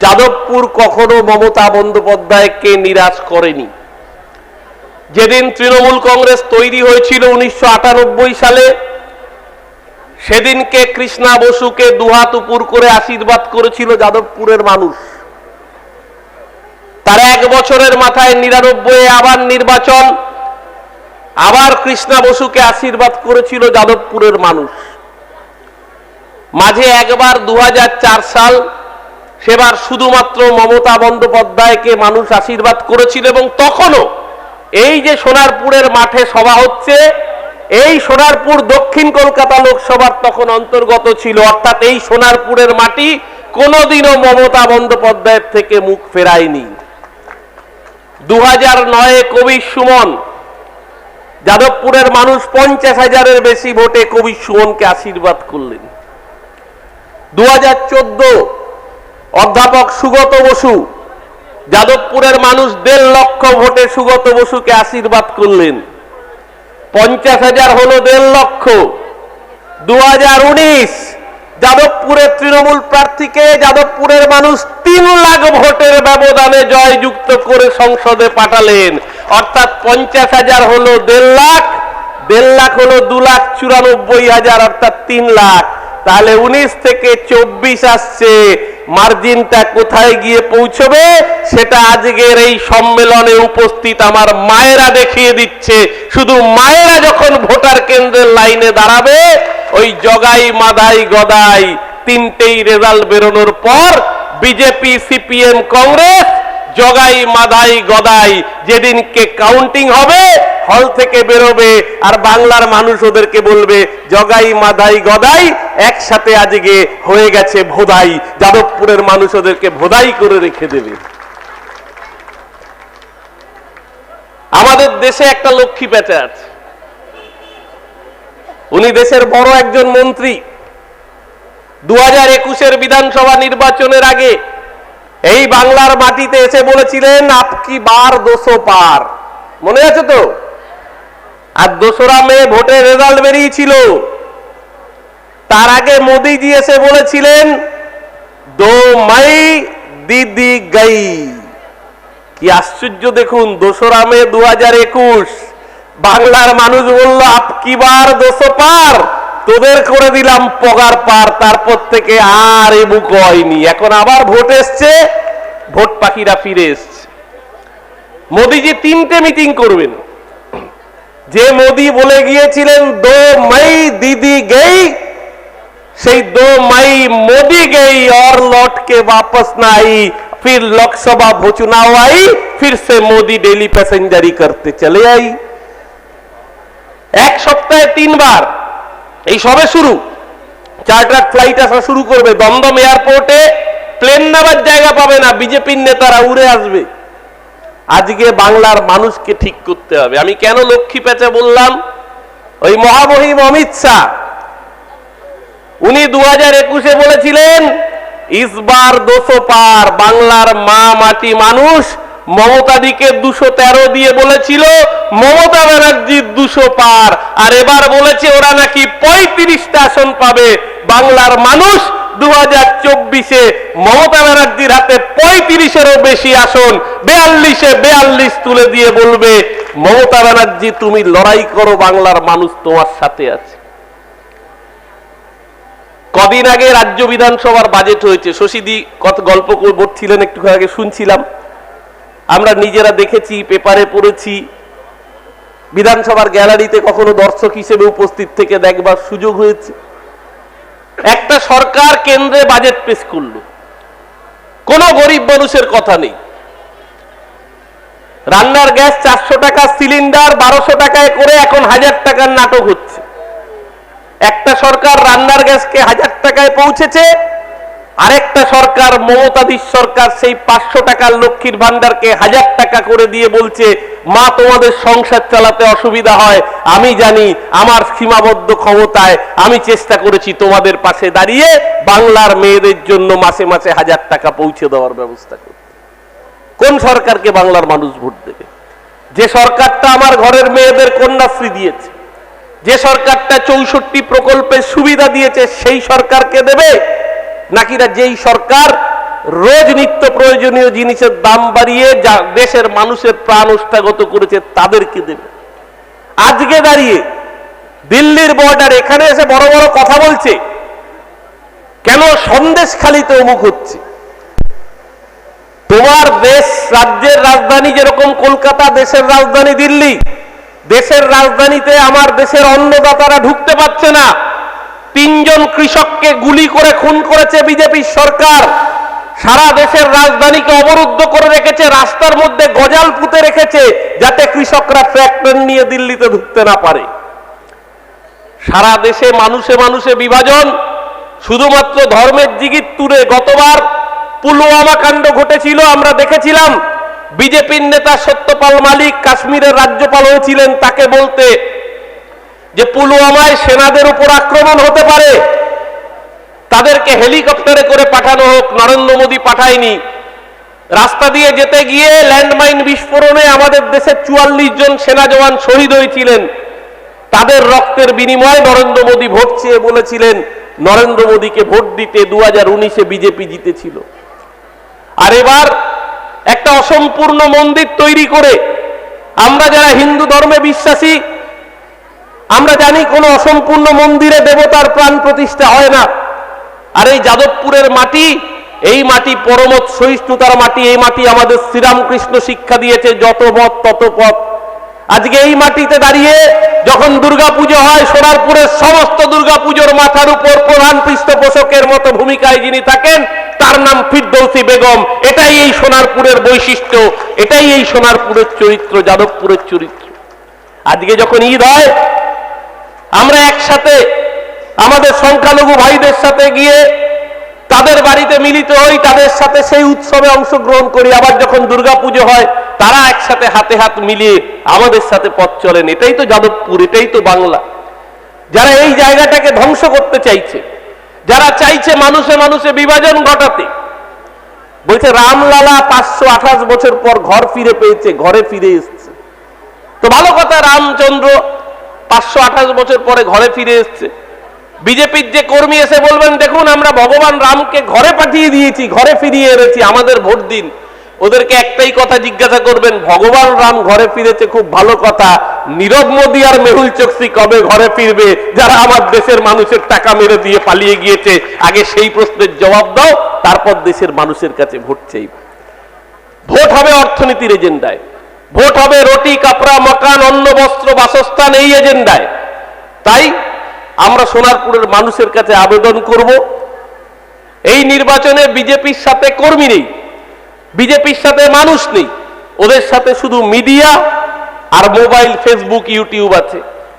যাদবপুর কখনো মমতা বন্দ্যোপাধ্যায়কে নিরাশ করেনি। যেদিন তৃণমূল কংগ্রেস তৈরি হয়েছিল উনিশশো আটানব্বই সালে, সেদিনকে কৃষ্ণা বসুকে দুহাত উপর করে আশীর্বাদ করেছিল যাদবপুরের মানুষ। তার এক বছরের মাথায় নিরানব্বই আবার নির্বাচন, আবার কৃষ্ণা বসুকে আশীর্বাদ করেছিল যাদবপুরের মানুষ। মাঝে একবার দু হাজার চার সাল সেবার শুধুমাত্র মমতা বন্দ্যোপাধ্যায়কে মানুষ আশীর্বাদ করেছিল এবং তখনও এই যে সোনারপুরের মাঠে সভা হচ্ছে, এই সোনারপুর দক্ষিণ কলকাতা লোকসভার তখন অন্তর্গত ছিল। অর্থাৎ এই সোনারপুরের মাটি কোনোদিনও মমতা বন্দ্যোপাধ্যায়ের থেকে মুখ ফেরায়নি। দু হাজার নয়ে কবি সুমন, যাদবপুরের মানুষ পঞ্চাশ হাজারের বেশি ভোটে কবি সুমনকে আশীর্বাদ করলেন। দু হাজার চোদ্দ অধ্যাপক সুগত বসু, যাদবপুরের মানুষ দেড় লক্ষ ভোটে সুগত বসুকে আশীর্বাদ করলেন। পঞ্চাশ হাজার হলো দেড় লক্ষ। দু হাজার উনিশ, যাদবপুরের তৃণমূল প্রার্থীকে যাদবপুরের মানুষ তিন লাখ ভোটের ব্যবধানে জয়যুক্ত করে সংসদে পাঠালেন। অর্থাৎ পঞ্চাশ হাজার হলো দেড় লাখ দেড় লাখ হলো দু লাখ চুরানব্বই হাজার, অর্থাৎ তিন লাখ। তাহলে উনিশ থেকে চব্বিশ আসছে। মার্জিনটা কোথায় গিয়ে পৌঁছবে, সেটা আজকের এই সম্মেলনে উপস্থিত আমার মায়েরা দেখিয়ে দিচ্ছে। শুধু মায়েরা যখন ভোটার কেন্দ্রের লাইনে দাঁড়াবে, ওই জগাই, মাদাই, গদাই তিনটেই রেজাল্ট বেরোনোর পর বিজেপি, সিপিএম, কংগ্রেস, জগাই, মাদাই, গদাই যেদিনকে কাউন্টিং হবে হল থেকে বেরোবে আর বাংলার মানুষ ওদেরকে বলবে, জগাই, মাদাই, গদাই একসাথে আজকে হয়ে গেছে ভোদাই। যাদবপুরের মানুষ ওদেরকে ভোদাই করে রেখে দেবে। আমাদের দেশে একটা লক্ষ্মী পেঁচা আছে। উনি দেশের বড় একজন মন্ত্রী। দু হাজার একুশের বিধানসভা নির্বাচনের আগে এই বাংলার মাটিতে এসে বলেছিলেন আপকি বার দোষো পার? মনে আছে তো? আর দোসরা মে ভোটের রেজাল্ট বেরিয়েছিল। তার আগে মোদিজি এসে বলেছিলেন, দো মাই দিদি গাই। কি আশ্চর্য দেখুন, দোসরা মে দু হাজার একুশ, বাংলার মানুষ বলল আপকি বার দোষো পার? তোদের করে দিলাম পগার পার, তারপর থেকে আর এ বুক হয়নি। এখন আবার ভোট এসছে, ভোট পাখিরা ফিরে এসছে। মোদিজি তিনটে মিটিং করবেন। যে মোদি বলে গিয়েছিলেন, দো মাই দিদি গেই সেই দো মাই মোদি গেই और लौट के वापस ना आई फिर लोकसभा चुनाव आई फिर से मोदी डेली पैसेंजरी करते चले आई এক সপ্তাহে তিনবার এই সবে শুরু চার্টার ফ্লাইট আসা শুরু করবে দমদম এয়ারপোর্টে প্লেন নামার জায়গা পাবে না বিজেপির নেতারা উড়ে আসবে আজকে বাংলার মানুষকে ঠিক করতে হবে আমি কেন লক্ষ্মী পেঁচা বললাম ওই মহামহিম অমিত শাহ উনি দু হাজার একুশে বলেছিলেন, ইসবার দোষো পার, বাংলার মা মাটি মানুষ, মমতাদিকে দুশো তেরো দিয়ে বলেছিল, মমতা ব্যানার্জির দুশো পার। আর এবার বলেছে ওরা নাকি পঁয়ত্রিশটা আসন পাবে। বাংলার মানুষ দু হাজার চব্বিশে, মমতা ব্যানার্জির হাতে পঁয়ত্রিশেরও বেশি আসন, বেয়াল্লিশে বেয়াল্লিশ তুলে দিয়ে বলবে, মমতা ব্যানার্জি, তুমি লড়াই করো, বাংলার মানুষ তোমার সাথে আছে। কদিন আগে রাজ্য বিধানসভার বাজেট হয়েছে। শশীদি কত গল্প বলছিলেন একটু আগে শুনছিলাম। আমরা নিজেরা দেখেছি, পেপারে পড়েছি। বিধানসভার গ্যালারিতে কখনো দর্শক হিসেবে উপস্থিত থেকে দেখবার সুযোগ হয়েছে। একটা সরকার কেন্দ্রে বাজেট পেশ করল। কোনো গরিব মানুষের কথা নেই। রান্নার গ্যাস চারশো টাকা, সিলিন্ডার বারোশো টাকায় করে এখন হাজার টাকার নাটক হচ্ছে। একটা সরকার রান্নার গ্যাসকে হাজার টাকায় পৌঁছেছে। আরেকটা সরকার মমতাদির সরকার, সেই পাঁচশো টাকার লক্ষ্মীর ভান্ডারকে হাজার টাকা করে দিয়ে বলছে, মা, তোমাদের সংসার চালাতে অসুবিধা হয়। আমি জানি আমার সীমাবদ্ধ ক্ষমতায় আমি চেষ্টা করেছি তোমাদের পাশে দাঁড়িয়ে বাংলার মেয়েদের জন্য মাসে মাসে হাজার টাকা পৌঁছে দেওয়ার ব্যবস্থা করতে। কোন সরকারকে বাংলার মানুষ ভোট দেবে? যে সরকারটা আমার ঘরের মেয়েদের কন্যাশ্রী দিয়েছে যে সরকারটা চৌষট্টি প্রকল্পের সুবিধা দিয়েছে, সেই সরকারকে দেবে? নাকি না যেই সরকার রোজ নিত্য প্রয়োজনীয় জিনিসের দাম বাড়িয়ে যা দেশের মানুষের প্রাণ উষ্ঠাগত করেছে, তাদেরকে দেবে। আজকে দাঁড়িয়ে দিল্লির বর্ডার এখানে এসে বড় বড় কথা বলছে। কেন সন্দেশ খালিতে অমুক হচ্ছে? তোমার দেশ রাজ্যের রাজধানী যেরকম কলকাতা, দেশের রাজধানী দিল্লি দেশের রাজধানীতে আমার দেশের অন্নদাতারা ঢুকতে পারছে না। তিনজন কৃষককে গুলি করে খুন করেছে বিজেপি সরকার। সারা দেশের রাজধানীকে অবরুদ্ধ করে রেখেছে, রাস্তার মধ্যে গজাল পুঁতে রেখেছে, যাতে কৃষকরা ট্র্যাক্টর নিয়ে দিল্লিতে ঢুকতে না পারে। সারা দেশে মানুষে মানুষে বিভাজন। শুধুমাত্র ধর্মের জিগির তুলে গতবার পুলওয়ামা কাণ্ড ঘটেছিল, আমরা দেখেছিলাম। বিজেপির নেতা সত্যপাল মালিক কাশ্মীরের রাজ্যপাল হয়েছিলেন তাকে বলতে যে পুলওয়ামায় সেনাদের উপর আক্রমণ হতে পারে। তাদেরকে হেলিকপ্টারে করে পাঠানো হোক, নরেন্দ্র মোদী পাঠায়নি। রাস্তা দিয়ে যেতে গিয়ে ল্যান্ডমাইন বিস্ফোরণে আমাদের দেশের চুয়াল্লিশ জন সেনা জওয়ান শহীদ হয়েছিলেন। তাদের রক্তের বিনিময়ে নরেন্দ্র মোদী ভোট চেয়ে বলেছিলেন, নরেন্দ্র মোদীকে ভোট দিতে দু হাজার বিজেপি জিতেছিল। আর এবার একটা অসম্পূর্ণ মন্দির তৈরি করে আমরা যারা হিন্দু ধর্মে বিশ্বাসী, আমরা জানি কোনো অসম্পূর্ণ মন্দিরে দেবতার প্রাণ প্রতিষ্ঠা হয় না। আর এই যাদবপুরের মাটি, এই মাটি পরমত সহিষ্ণুতার মাটি, এই মাটি আমাদের শ্রীরামকৃষ্ণ শিক্ষা দিয়েছে, যত মত তত পথ। আজকে এই মাটিতে দাঁড়িয়ে যখন দুর্গাপুজো হয়, সোনারপুরের সমস্ত দুর্গাপুজোর মাথার উপর প্রধান পৃষ্ঠপোষকের মতো ভূমিকায় যিনি থাকেন তার নাম ফিরদৌসি বেগম। এটাই এই সোনারপুরের বৈশিষ্ট্য, এটাই এই সোনারপুরের চরিত্র, যাদবপুরের চরিত্র। আজকে যখন ঈদ হয়, আমরা একসাথে আমাদের সংখ্যালঘু ভাইদের সাথে গিয়ে তাদের বাড়িতে মিলিত হই, তাদের সাথে সেই উৎসবে অংশগ্রহণ করি। আবার যখন দুর্গাপুজো হয়, তারা একসাথে হাতে হাত মিলিয়ে আমাদের সাথে পথ চলেন। এটাই তো যাদবপুর, এটাই তো বাংলা। যারা এই জায়গাটাকে ধ্বংস করতে চাইছে যারা চাইছে মানুষে মানুষে বিভাজন ঘটাতে। বলছে, রামলালা পাঁচশো আঠাশ বছর পর ঘর ফিরে পেয়েছে, ঘরে ফিরে এসছে। তো ভালো কথা, রামচন্দ্র পাঁচশো আঠাশ বছর পরে ঘরে ফিরে এসছে। বিজেপির যে কর্মী এসে বলবেন, দেখুন, আমরা ভগবান রামকে ঘরে পাঠিয়ে দিয়েছি, ঘরে ফিরিয়ে এনেছি, আমাদের ভোট দিন। ওদেরকে একটাই কথা জিজ্ঞাসা করবেন, ভগবান রাম ঘরে ফিরেছে, খুব ভালো কথা। নীরব মোদী আর মেহুল চোকসি কবে ঘরে ফিরবে? যারা আমার দেশের মানুষের টাকা মেরে দিয়ে পালিয়ে গিয়েছে, আগে সেই প্রশ্নের জবাব দাও, তারপর দেশের মানুষের কাছে ভোট চাইবে। ভোট হবে অর্থনীতির এজেন্ডায়। ভোট হবে রুটি, কাপড়া, মকান, অন্ন, বস্ত্র, বাসস্থান, এই এজেন্ডায়। তাই আমরা সোনারপুরের মানুষের কাছে আবেদন করব, এই নির্বাচনে বিজেপির সাথে কর্মী নেই। বিজেপির সাথে মানুষ নেই। ওদের সাথে শুধু মিডিয়া আর মোবাইল ফেসবুক ইউটিউব আছে।